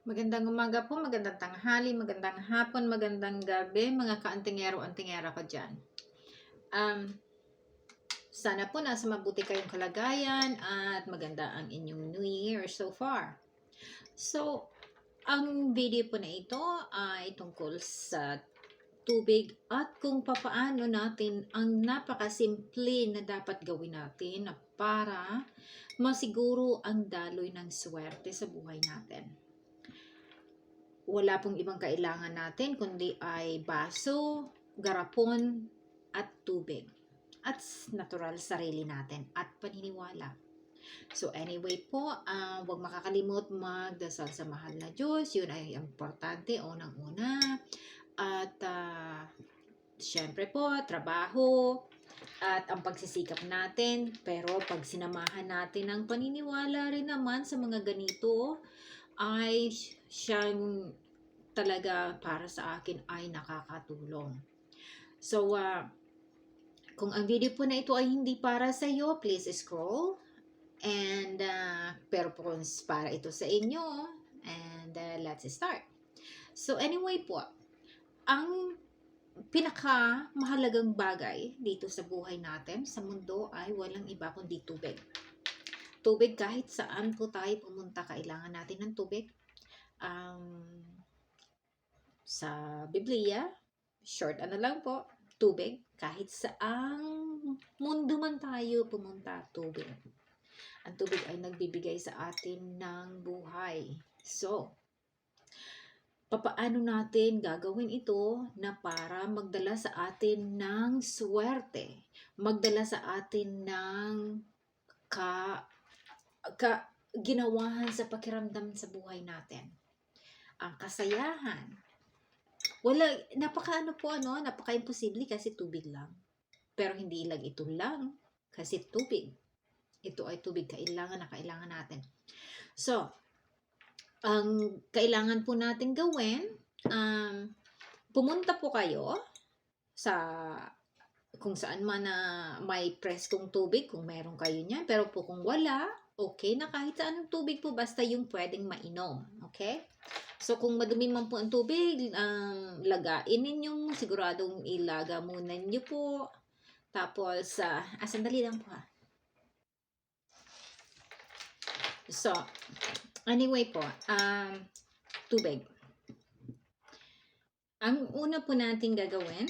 Magandang umaga po, magandang tanghali, magandang hapon, magandang gabi, mga kaantingero-antingera ko dyan. Um, sana po nasa mabuti kayong kalagayan at maganda ang inyong New Year so far. So, ang video po na ito ay tungkol sa tubig at kung papaano natin ang napakasimple na dapat gawin natin na para masiguro ang daloy ng swerte sa buhay natin wala pong ibang kailangan natin kundi ay baso, garapon, at tubig. At natural sarili natin at paniniwala. So anyway po, uh, huwag makakalimot magdasal sa mahal na Diyos. Yun ay importante, unang-una. At uh, syempre po, trabaho, at ang pagsisikap natin. Pero pag sinamahan natin ang paniniwala rin naman sa mga ganito, ay siyang talaga para sa akin ay nakakatulong. So, uh, kung ang video po na ito ay hindi para sa iyo, please scroll. And, uh, pero po para ito sa inyo. And, uh, let's start. So, anyway po, ang pinaka mahalagang bagay dito sa buhay natin, sa mundo, ay walang iba kundi tubig. Tubig kahit saan po tayo pumunta, kailangan natin ng tubig. Um, sa Biblia, short ano lang po, tubig. Kahit saang mundo man tayo pumunta, tubig. Ang tubig ay nagbibigay sa atin ng buhay. So, papaano natin gagawin ito na para magdala sa atin ng swerte, magdala sa atin ng ka ka, ginawahan sa pakiramdam sa buhay natin. Ang kasayahan. Wala, napaka ano po ano, napaka imposible kasi tubig lang. Pero hindi lang ito lang kasi tubig. Ito ay tubig, kailangan na kailangan natin. So, ang kailangan po natin gawin, um, pumunta po kayo sa kung saan man na may preskong tubig, kung meron kayo niyan. Pero po kung wala, okay na kahit sa anong tubig po, basta yung pwedeng mainom. Okay? So, kung madumi man po ang tubig, um, lagain ninyong siguradong ilaga muna niyo po. Tapos, uh, ah, sandali lang po ha. So, anyway po, um, tubig. Ang una po natin gagawin,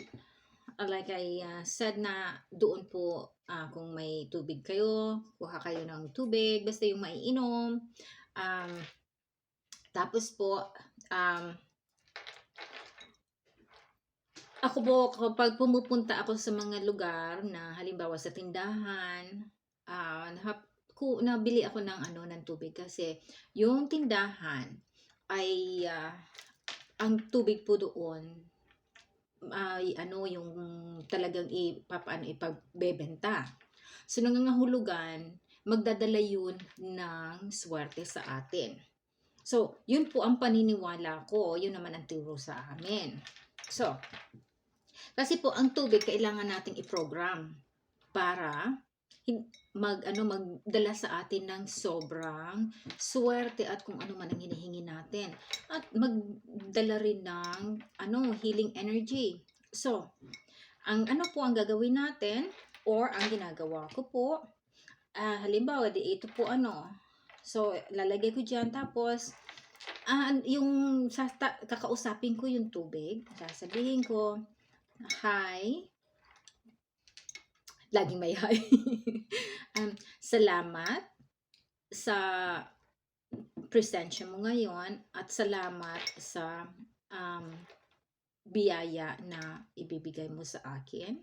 like I uh, said na doon po uh, kung may tubig kayo, kuha kayo ng tubig, basta yung maiinom. Um, tapos po, um, ako po, kapag pumupunta ako sa mga lugar na halimbawa sa tindahan, uh, nabili ako ng ano ng tubig kasi yung tindahan ay uh, ang tubig po doon ay ano yung talagang ipapaano ipagbebenta. So nangangahulugan, magdadala yun ng swerte sa atin. So, yun po ang paniniwala ko, yun naman ang turo sa amin. So, kasi po ang tubig kailangan nating i-program para mag ano magdala sa atin ng sobrang swerte at kung ano man ang hinihingi natin. At magdala rin ng ano healing energy. So ang ano po ang gagawin natin or ang ginagawa ko po uh, halimbawa di ito po ano. So lalagay ko diyan tapos uh, yung sasta, kakausapin ko yung tubig. Sasabihin ko hi laging may hi. um, salamat sa presensya mo ngayon at salamat sa um, biyaya na ibibigay mo sa akin.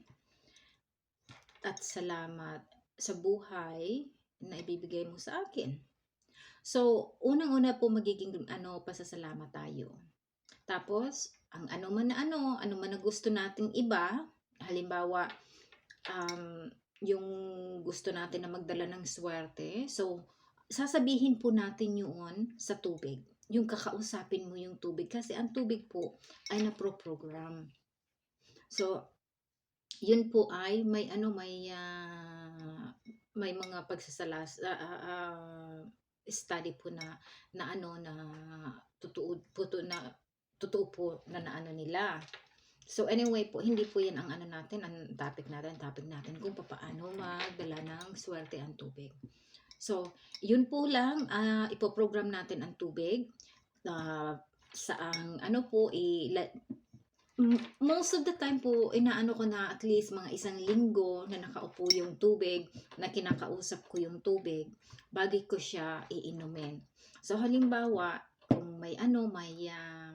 At salamat sa buhay na ibibigay mo sa akin. So, unang-una po magiging ano, pasasalamat tayo. Tapos, ang ano man na ano, ano man na gusto nating iba, halimbawa, um, yung gusto natin na magdala ng swerte. So, sasabihin po natin yun sa tubig. Yung kakausapin mo yung tubig. Kasi ang tubig po ay napro-program. So, yun po ay may ano may uh, may mga pagsasalas uh, uh, study po na na ano na totoo puto na totoo po na naano nila. So anyway po, hindi po yan ang ano natin, ang topic natin, topic natin kung paano magdala ng swerte ang tubig. So, yun po lang, ah, ipoprogram natin ang tubig. Ah, sa ang ano po, i, most of the time po, inaano ko na at least mga isang linggo na nakaupo yung tubig, na kinakausap ko yung tubig, bago ko siya iinumin. So, halimbawa, kung may ano, may ah,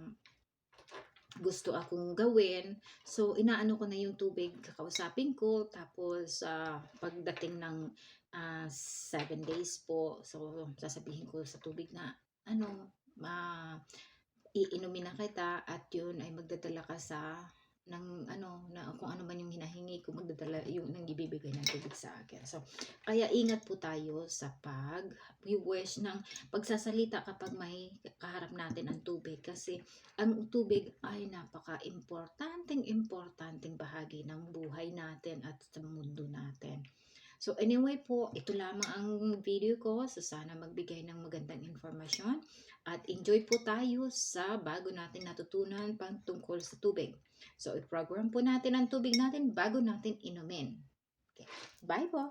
gusto akong gawin, so inaano ko na yung tubig, kakausapin ko, tapos ah, pagdating ng ah, seven days po, so sasabihin ko sa tubig na, ano, ma iinumin na kita at yun ay magdadala ka sa ng ano na kung ano man yung hinahingi ko magdadala yung nang ibibigay ng tubig sa akin. So kaya ingat po tayo sa pag wish ng pagsasalita kapag may kaharap natin ang tubig kasi ang tubig ay napaka-importanteng importanteng bahagi ng buhay natin at sa mundo natin. So anyway po, ito lamang ang video ko. So sana magbigay ng magandang informasyon at enjoy po tayo sa bago natin natutunan pang tungkol sa tubig. So i-program po natin ang tubig natin bago natin inumin. Okay. Bye po!